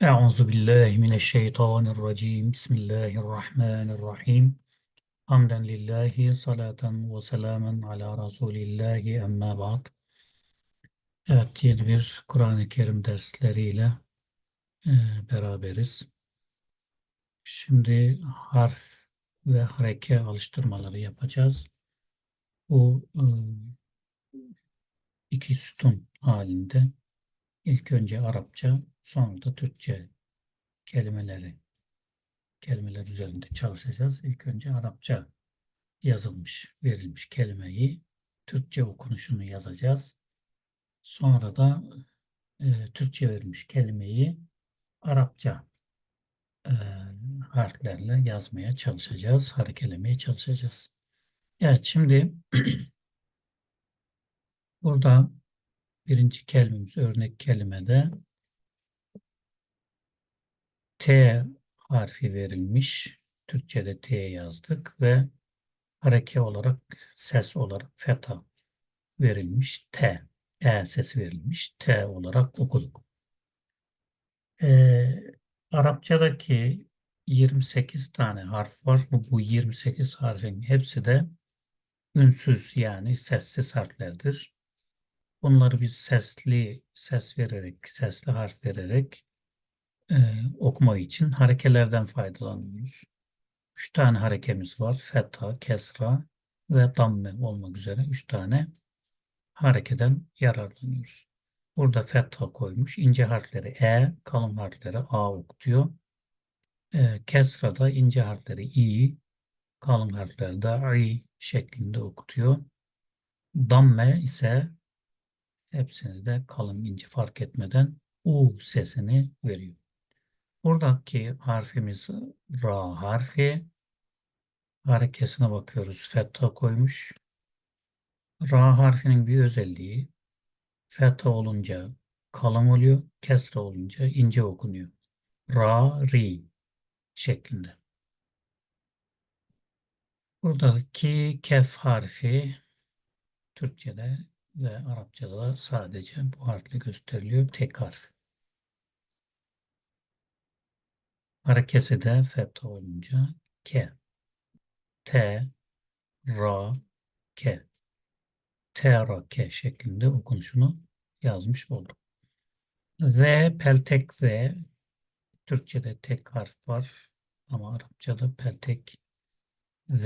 Euzu billahi mineşşeytanirracim. Bismillahirrahmanirrahim. Hamden lillahi salaten ve selamen ala rasulillahi emma ba'd. Evet yeni bir Kur'an-ı Kerim dersleriyle e, beraberiz. Şimdi harf ve hareke alıştırmaları yapacağız. Bu e, iki sütun halinde ilk önce Arapça sonra da Türkçe kelimeleri kelimeler üzerinde çalışacağız. İlk önce Arapça yazılmış, verilmiş kelimeyi Türkçe okunuşunu yazacağız. Sonra da e, Türkçe verilmiş kelimeyi Arapça e, harflerle yazmaya çalışacağız, harekelemeye çalışacağız. Evet, şimdi burada birinci kelimemiz örnek kelimede T harfi verilmiş. Türkçe'de T yazdık ve hareke olarak, ses olarak feta verilmiş. T. E sesi verilmiş. T olarak okuduk. Ee, Arapçadaki 28 tane harf var. Bu, bu 28 harfin hepsi de ünsüz yani sessiz harflerdir. Bunları biz sesli ses vererek, sesli harf vererek e, okuma için harekelerden faydalanıyoruz. Üç tane harekemiz var. Fetha, kesra ve damme olmak üzere üç tane harekeden yararlanıyoruz. Burada fetha koymuş. ince harfleri E, kalın harfleri A okutuyor. E, kesrada ince harfleri İ, kalın harfleri de İ şeklinde okutuyor. Damme ise hepsini de kalın ince fark etmeden U sesini veriyor. Buradaki harfimiz Ra harfi. Harekesine bakıyoruz. Fetha koymuş. Ra harfinin bir özelliği fetha olunca kalın oluyor, kesra olunca ince okunuyor. Ra, ri şeklinde. Buradaki kef harfi Türkçe'de ve Arapça'da da sadece bu harfle gösteriliyor. Tek harf. Harekesi fetha olunca ke. T, ra, ke. T, ra, ke şeklinde okunuşunu yazmış olduk. Z, peltek Z. Türkçe'de tek harf var ama Arapça'da peltek Z.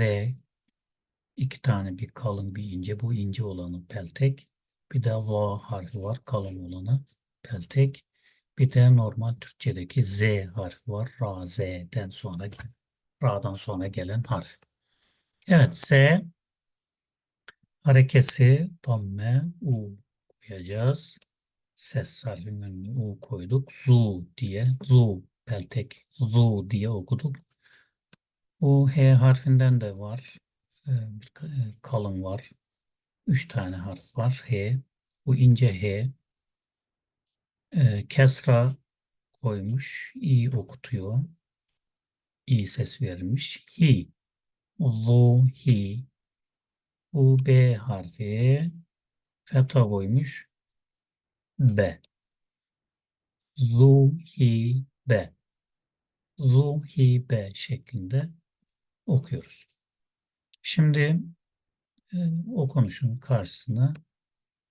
iki tane bir kalın bir ince. Bu ince olanı peltek. Bir de Va harfi var kalın olanı peltek. Bir de normal Türkçedeki Z harfi var. Ra, Z'den sonra Ra'dan sonra gelen harf. Evet Z harekesi damme U koyacağız. Ses harfinin önüne U koyduk. Zu diye zu peltek zu diye okuduk. Bu H harfinden de var. Ee, bir e, kalın var. Üç tane harf var. H. Bu ince H. Ee, kesra koymuş. İ okutuyor. İ ses vermiş. Hi. Zu, hi. Bu B harfi. Feta koymuş. B. Zu, hi, be. Zu, hi, be şeklinde okuyoruz. Şimdi e, okunuşun karşısına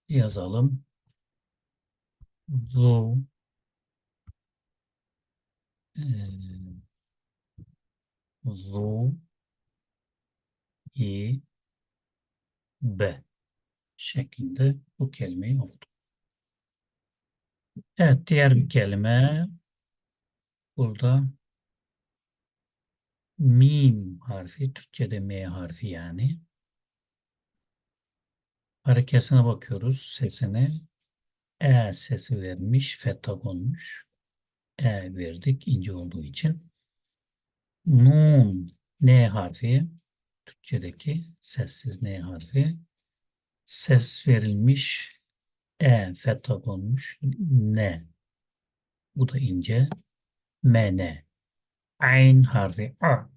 yazalım. Zu, e, zu, hi, be şeklinde bu kelimeyi okuduk. Evet, diğer bir kelime burada mim harfi, Türkçe'de M harfi yani. Harekesine bakıyoruz, sesine. E sesi vermiş, fetha konmuş. E verdik, ince olduğu için. Nun, N harfi, Türkçedeki sessiz N harfi. Ses verilmiş, E fetha konmuş, N. Bu da ince. M, N. Ayn harfi A.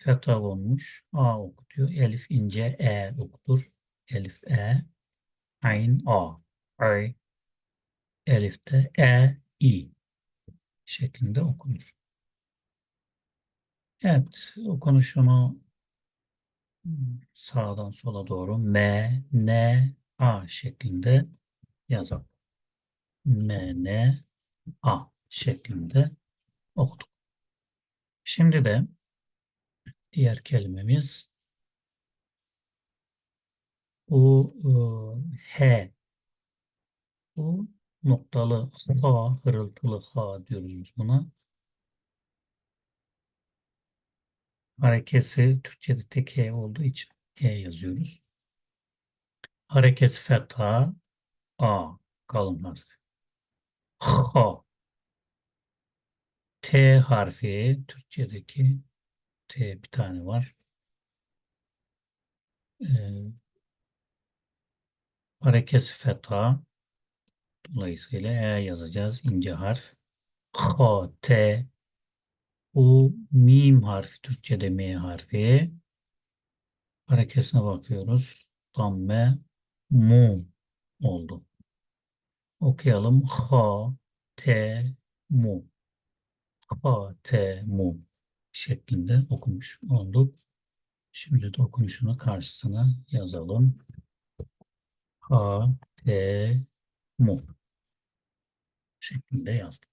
Fetha olmuş. A okutuyor. Elif ince E okutur. Elif E. Ayn A. Ay. Elif de E, I. şeklinde okunur. Evet, okunuşunu sağdan sola doğru M, N, A şeklinde yazalım. M, N, A şeklinde okuduk. Şimdi de diğer kelimemiz bu e, H. Bu noktalı H, hırıltılı H diyoruz buna. Harekesi Türkçe'de tek H olduğu için H yazıyoruz. Harekesi fetha A kalın harf. H. T harfi Türkçedeki T bir tane var. Ee, harekesi fetha. Dolayısıyla E yazacağız. ince harf. H, T. Bu mim harfi. Türkçe'de M harfi. Harekesine bakıyoruz. Damme mu oldu. Okuyalım. H, T, mu. H, T, mu şeklinde okumuş olduk. Şimdi de okunuşunu karşısına yazalım. H, T, mu şeklinde yazdık.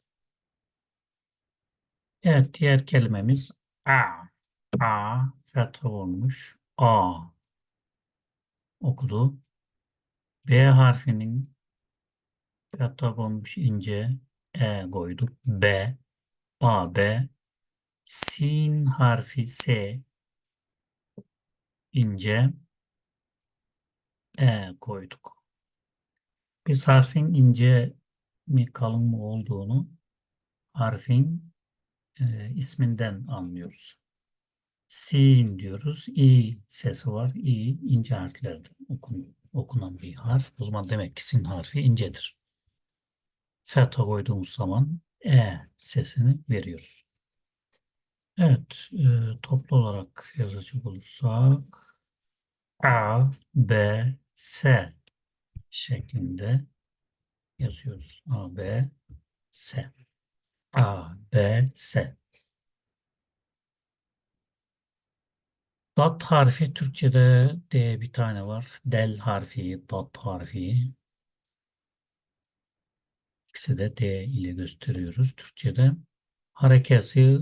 Evet, diğer kelimemiz A. A, fetha olmuş. A okudu. B harfinin fetha olmuş ince E koyduk. B, A, B. Sin harfi S ince E koyduk. Biz harfin ince mi kalın mı olduğunu harfin e, isminden anlıyoruz. Sin diyoruz. İ sesi var. İ ince harflerde okun, okunan bir harf. O zaman demek ki sin harfi incedir. Fetha koyduğumuz zaman E sesini veriyoruz. Evet, e, toplu olarak yazacak olursak A, B, S şeklinde yazıyoruz. A, B, S. A, B, S. Dat harfi Türkçe'de D bir tane var. Del harfi, dat harfi. İkisi de D ile gösteriyoruz Türkçe'de. Harekesi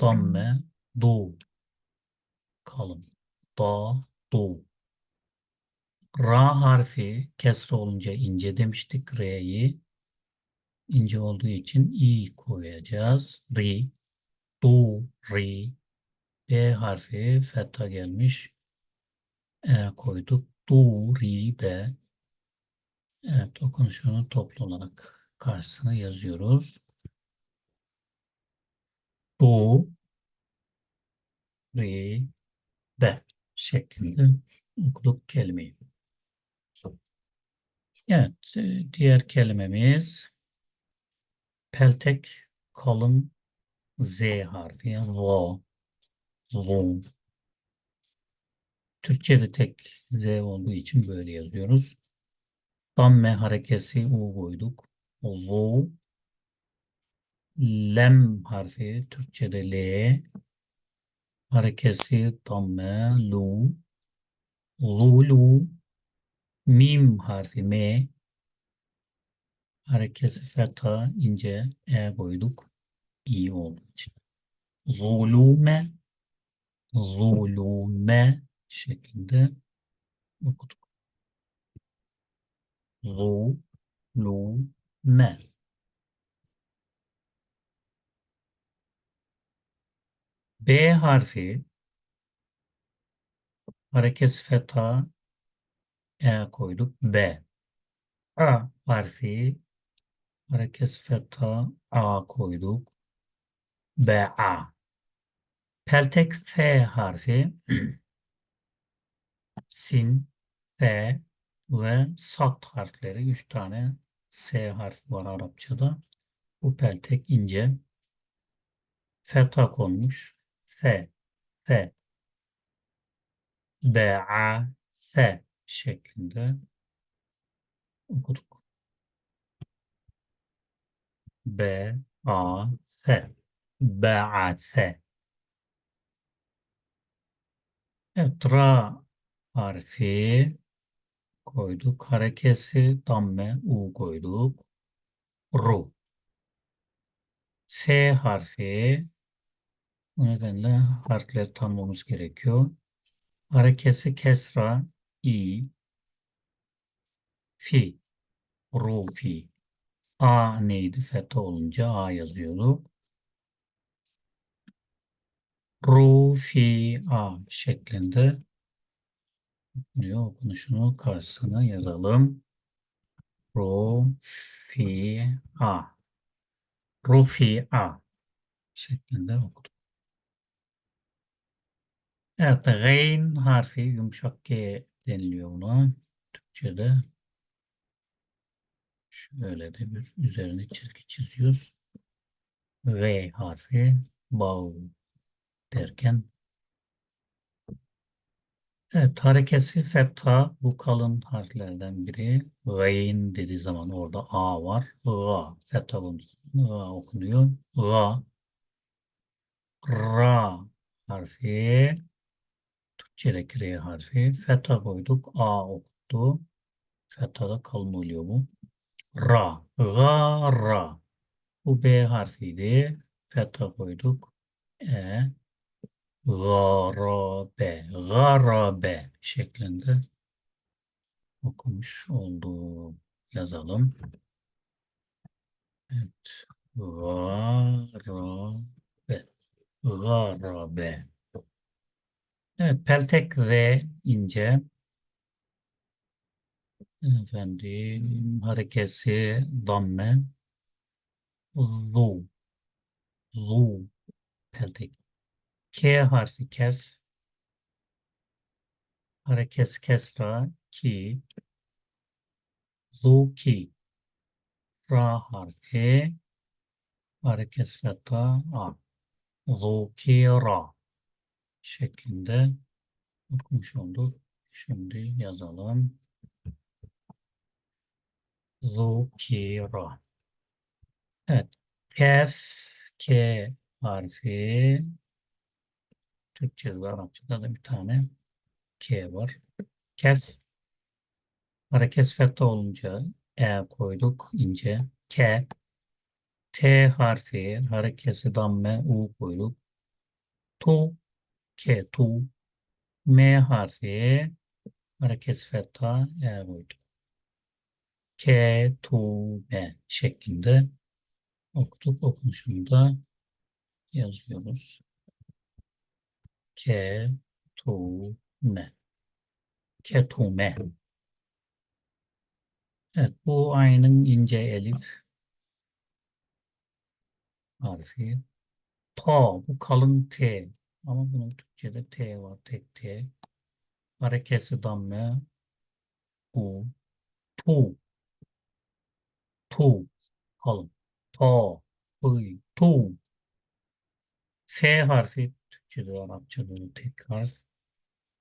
damme, do. Kalın. Da, do. Ra harfi kesre olunca ince demiştik. R'yi ince olduğu için i koyacağız. Ri, do, ri. B harfi fetha gelmiş. E koyduk. Du, ri, be. Evet, okunuşunu toplu olarak karşısına yazıyoruz. Du, ri, be şeklinde okuduk kelimeyi. Evet, e, diğer kelimemiz peltek kalın Z harfi. Ro, ro. Türkçe'de tek Z olduğu için böyle yazıyoruz. Damme harekesi U koyduk. Zu. Lem harfi Türkçe'de L. Harekesi damme Lu. Lu lu. Mim harfi M. Harekesi fetha ince E koyduk. İ olduğu için. Zulume. Zulume şeklinde okuduk. Zu, lu, me. B harfi hareket fetha E koyduk. B. A harfi hareket fetha A koyduk. B A. Peltek F harfi sin, F ve sat harfleri. Üç tane S harfi var Arapçada. Bu peltek ince. Fetha konmuş. F, F, B, A, S şeklinde okuduk. B, A, S. Ba'ase. Evet, ra harfi koyduk. Harekesi damme u koyduk. Ru. S harfi bu nedenle harfleri tanımamız gerekiyor. Harekesi kesra i fi ru fi a neydi? Feta olunca a yazıyordu. Ru fi a şeklinde diyor. Okunuşunu karşısına yazalım. Ru fi a Ru fi a şeklinde okuduk. Evet, gayn harfi yumuşak G deniliyor buna. Türkçe'de. Şöyle de bir üzerine çizgi çiziyoruz. V harfi bağ derken Evet, harekesi fetha bu kalın harflerden biri. Gayn dediği zaman orada A var. Ga. Fetha Ga okunuyor. Ga. Ra harfi. Türkçedeki R harfi. Fetha koyduk. A okuttu. Fetha da kalın oluyor bu. Ra. Ga. Ra. Bu B harfiydi. Fetha koyduk. E. Garabe, garabe şeklinde okumuş oldu. Yazalım. Evet. Garabe. Garabe. Evet. Peltek ve ince. Efendim. Harekesi damme. Zu. Zu. Peltek. K harfi kef. Harekesi kesra ki. Zu ki. Ra harfi. Hareket feta a. Zu ki ra. Şeklinde okumuş olduk. Şimdi yazalım. Zu ki ra. Evet. Kef. K harfi. Türkçe'de ve Arapçada da bir tane K var. Kef hareket fetha olunca E koyduk ince. K T harfi harekesi damme U koyduk. Tu K tu M harfi hareket fetha E koyduk. K tu M şeklinde okuduk. Okunuşunu da yazıyoruz. Ketume. Ketume. Evet, bu aynın ince elif harfi. Ta, bu kalın T. Ama bunun Türkçe'de T var, tek T. Harekesi damme. U. Tu. Tu. Kalın. Ta. Bıy. Tu. F harfi Türkçe'de, Arapçada tek harf.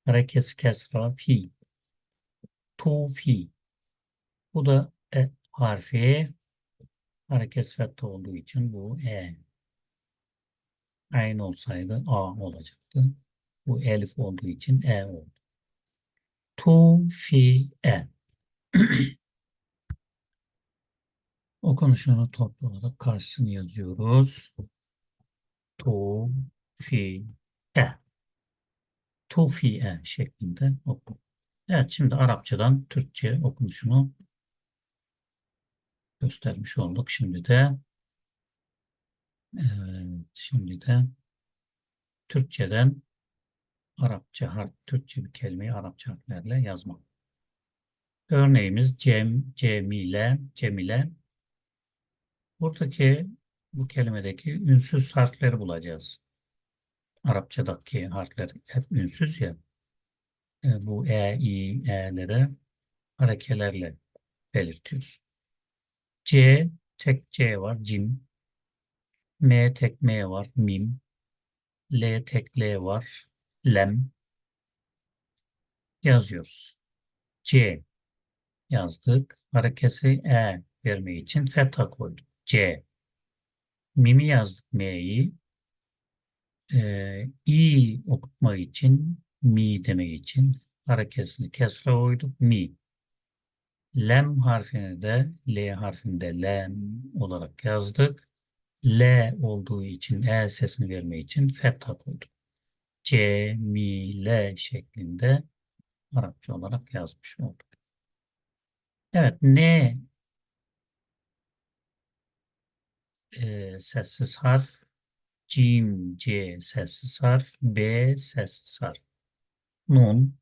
Harekesi kesra fi. Tu fi. Bu da e harfi. Hareket fetha olduğu için bu e. Aynı olsaydı a olacaktı. Bu elif olduğu için e oldu. Tu fi e. Okunuşunu toplu olarak karşısını yazıyoruz. Tu fi e. Tu fi e şeklinde oku. Evet şimdi Arapçadan Türkçe okunuşunu göstermiş olduk. Şimdi de evet, şimdi de Türkçeden Arapça harf, Türkçe bir kelimeyi Arapça harflerle yazmak. Örneğimiz Cem, Cemile, Cemile. Buradaki bu kelimedeki ünsüz harfleri bulacağız. Arapçadaki harfler hep ünsüz ya. E, bu e, i, e'lere harekelerle belirtiyoruz. C, tek C var, cim. M, tek M var, mim. L, tek L var, lem. Yazıyoruz. C yazdık. Harekesi E vermek için fetha koyduk. C. Mimi yazdık M'yi. Ee, i okutma için, mi demek için hareketini kesre koyduk. Mi. Lem harfini de L harfinde lem olarak yazdık. L olduğu için E sesini vermek için fetha koyduk. C, mi, L şeklinde Arapça olarak yazmış olduk. Evet, N e, sessiz harf, Cim, C sessiz harf, B sessiz harf. Nun,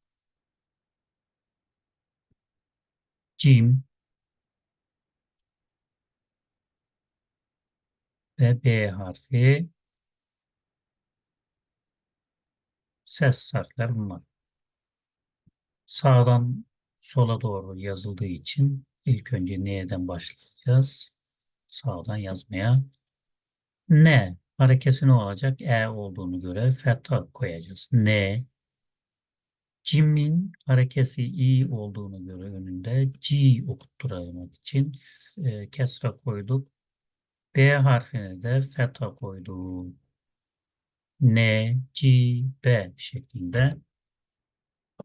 Cim ve B harfi ses harfler bunlar. Sağdan sola doğru yazıldığı için ilk önce N'den başlayacağız. Sağdan yazmaya. N harekesi ne olacak? E olduğunu göre fetha koyacağız. N Cim'in harekesi i olduğunu göre önünde G okutturmak için e, kesra koyduk. B harfine de fetha koyduk. N, G, B şeklinde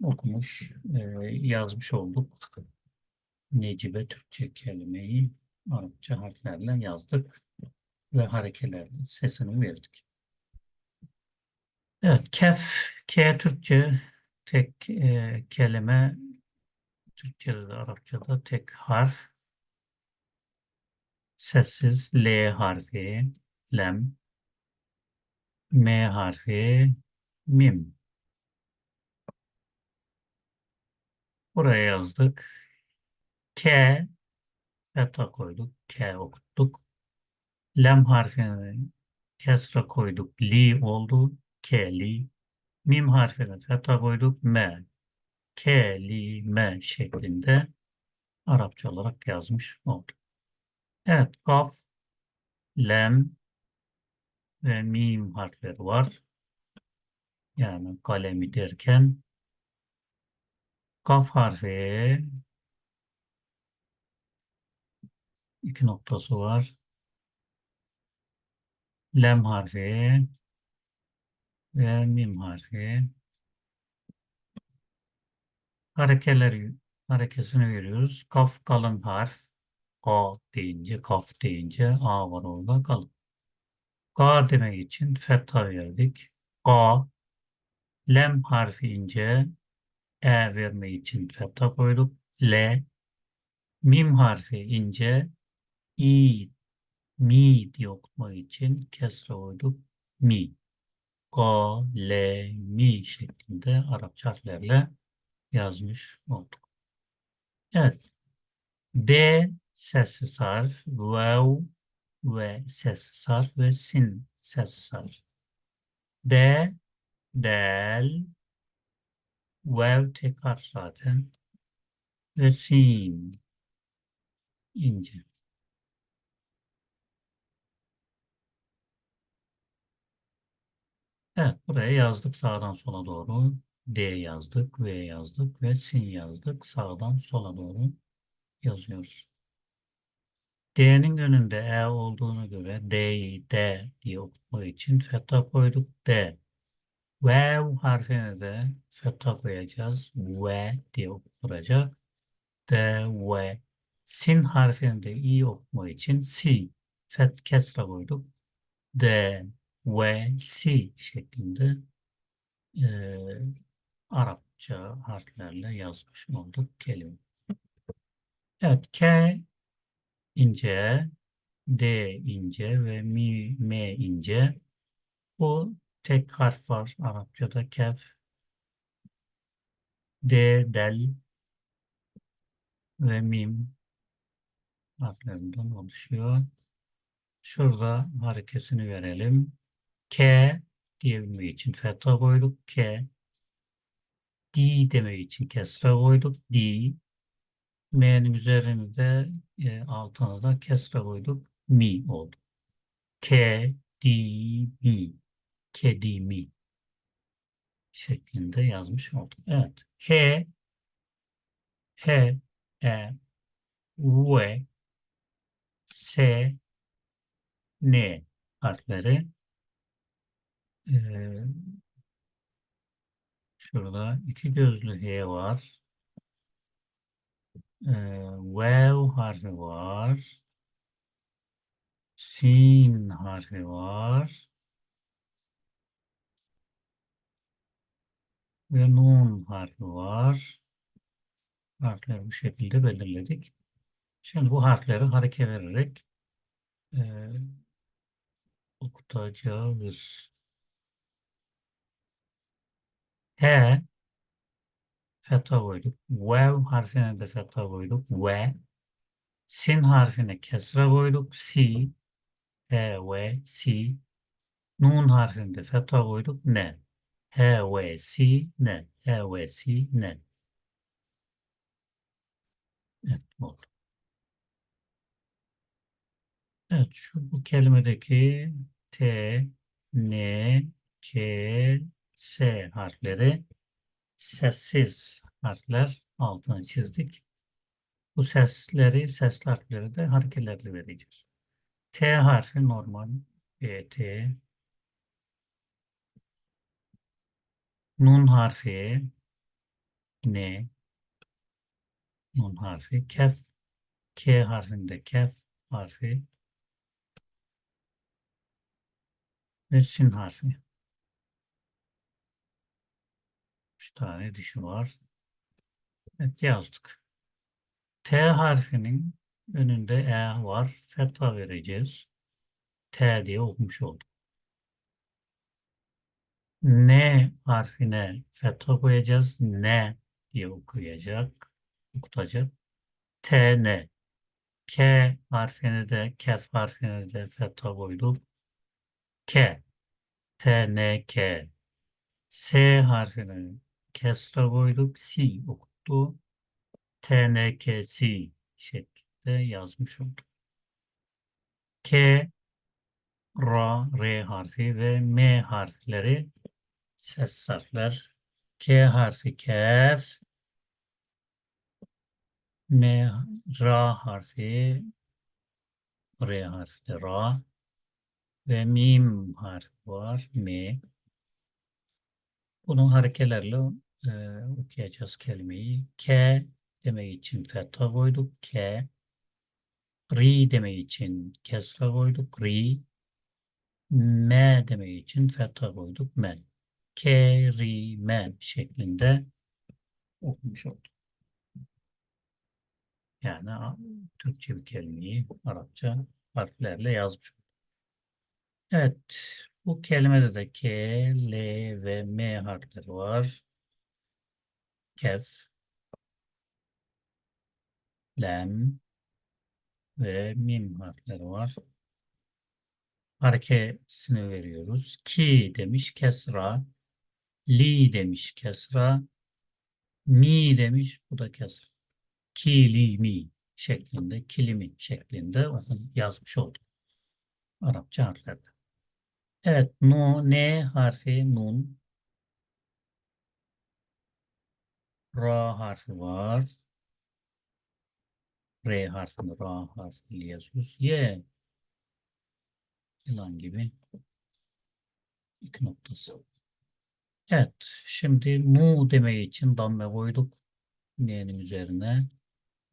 okumuş, e, yazmış olduk. Necibe Türkçe kelimeyi Arapça harflerle yazdık ve harekelerle sesini verdik. Evet, kef, K Türkçe tek e, kelime, Türkçe'de de Arapça'da tek harf, sessiz L harfi, lem, M harfi, mim. Buraya yazdık. K, fetha koyduk, K okuttuk. Lem harfini kesra koyduk, li oldu, K, li. Mim harfine fetha koyduk, M. K, li, M şeklinde Arapça olarak yazmış olduk. Evet, kaf, lem ve mim harfleri var. Yani kalemi derken kaf harfi iki noktası var. Lem harfi ve mim harfi harekeleri harekesini veriyoruz. Kaf kalın harf. Ka deyince, kaf deyince A var orada kalın. Ka demek için fetha verdik. Ka. Lem harfi ince. E vermek için fetha koyduk. L. Mim harfi ince. İ. Mi diye okutmak için kesre koyduk. Mi. Ka, L, Mi şeklinde Arapça harflerle yazmış olduk. Evet. D sessiz harf, vav ve sessiz harf ve sin sessiz harf. D, del, vav tek zaten ve sin ince. Evet, buraya yazdık sağdan sola doğru. D yazdık, V yazdık ve sin yazdık. Sağdan sola doğru yazıyoruz. D'nin önünde E olduğunu göre D'yi D diye okutmak için fetha koyduk. D. V harfine de fetha koyacağız. V diye okutulacak. D, V. Sin harfini de iyi okutmak için Si. Fet kesra koyduk. D, V, Si şeklinde e, Arapça harflerle yazmış olduk kelime. Evet, K ince, D ince ve mi, M ince. Bu tek harf var Arapçada kef. D, del ve mim harflerinden oluşuyor. Şurada harekesini verelim. K diyebilmek için fetha koyduk. K. D demek için kesra koyduk. D. M'nin üzerine de e, altına da kesra koyduk. Mi oldu. K, D, mi. Kedi, mi. Şeklinde yazmış olduk. Evet. H, H, E, V, S, N. harfleri. Ee, şurada iki gözlü H var. Ee, Vav harfi var. Sin harfi var. Ve Nun harfi var. Harfleri bu şekilde belirledik. Şimdi bu harfleri hareke vererek e, okutacağız. H fetha koyduk. Vav harfine de fetha koyduk. Ve sin harfine kesra koyduk. Si H ve si Nun harfine de fetha koyduk. Ne H ve si ne H ve si ne Evet oldu. Evet şu bu kelimedeki T, N, K, S harfleri sessiz harfler altını çizdik. Bu sesleri, ses harfleri de hareketlerle vereceğiz. T harfi normal. E, T. Nun harfi. N. Nun harfi. Kef. K harfinde kef harfi. Ve sin harfi. Üç tane dişi var. Evet yazdık. T harfinin önünde E var. Fetha vereceğiz. T diye okumuş olduk. N harfine fetha koyacağız. N diye okuyacak. Okutacak. T, N. K harfini de, kef harfini de fetha koyduk. K. T, N, K. S harfini kesra koyduk. Si okuttu. T, N, K, Si şeklinde yazmış olduk. K, Ra, R harfi ve M harfleri ses harfler. K harfi kef, M, Ra harfi, R harfi de Ra ve Mim harfi var, M. Bunu harekelerle e, okuyacağız kelimeyi. K demek için fetha koyduk, K. Ri demek için kesra koyduk, Ri. M demek için fetha koyduk, M. K, Ri, M şeklinde okumuş olduk. Yani Türkçe bir kelimeyi Arapça harflerle yazmış olduk. Evet, bu kelimede de K, L ve M harfleri var. Kef, lem ve mim harfleri var. Harekesini veriyoruz. Ki demiş kesra, li demiş kesra, mi demiş bu da kesra. Kilimi şeklinde, kilimi şeklinde yazmış olduk. Arapça harflerde. Evet, nu, N harfi nun. Ra harfi var. R harfini Ra harfiyle yazıyoruz. Y yılan gibi iki noktası. Evet, şimdi mu demeyi için damme koyduk. N'nin üzerine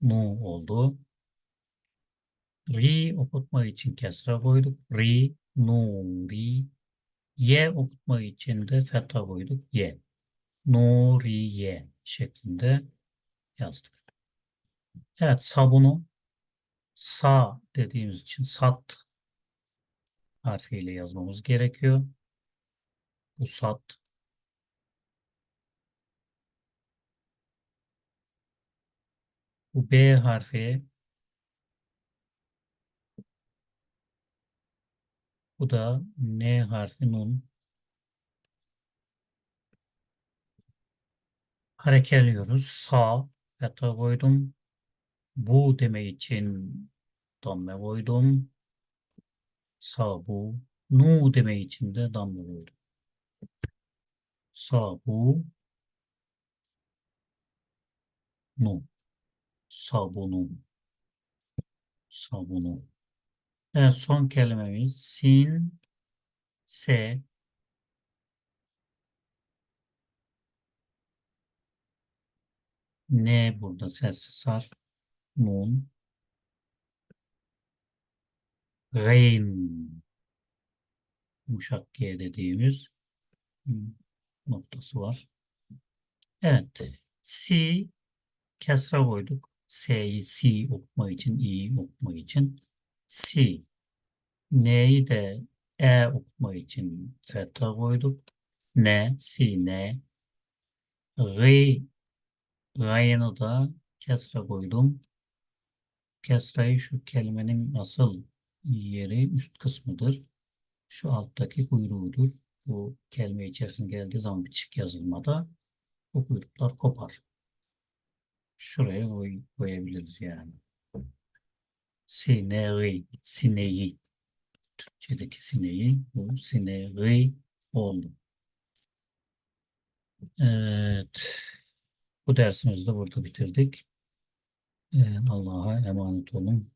mu oldu. Ri okutma için kesra koyduk. Ri, nu, ri. Y okutma için de fetha koyduk. Y. Nuriye şeklinde yazdık. Evet sabunu sa dediğimiz için sat harfiyle yazmamız gerekiyor. Bu sat. Bu B harfi. Bu da N harfi nun. Harekeliyoruz. Sa fetha koydum. Bu demek için damme koydum. Sa bu. Nu demek için de damme koydum. Sa bu. Nu. Sabunu. Sabunu. Evet, son kelimemiz sin, se, ne burada sessiz harf, nun, reyn, yumuşak G dediğimiz noktası var. Evet, si, kesra koyduk. S'yi si okuma için, i okuma için. Si. N'yi de e okuma için fetha koyduk. Ne, si, ne. Gı, gayını da kesra koydum. Kesrayı şu kelimenin asıl yeri üst kısmıdır. Şu alttaki kuyruğudur. Bu kelime içerisine geldiği zaman bitişik yazılmada bu kuyruklar kopar. Şuraya koy, koyabiliriz yani. Sineği, sineği. Türkçedeki sineği, bu sineği oldu. Evet. Bu dersimizi de burada bitirdik. Ee, Allah'a emanet olun.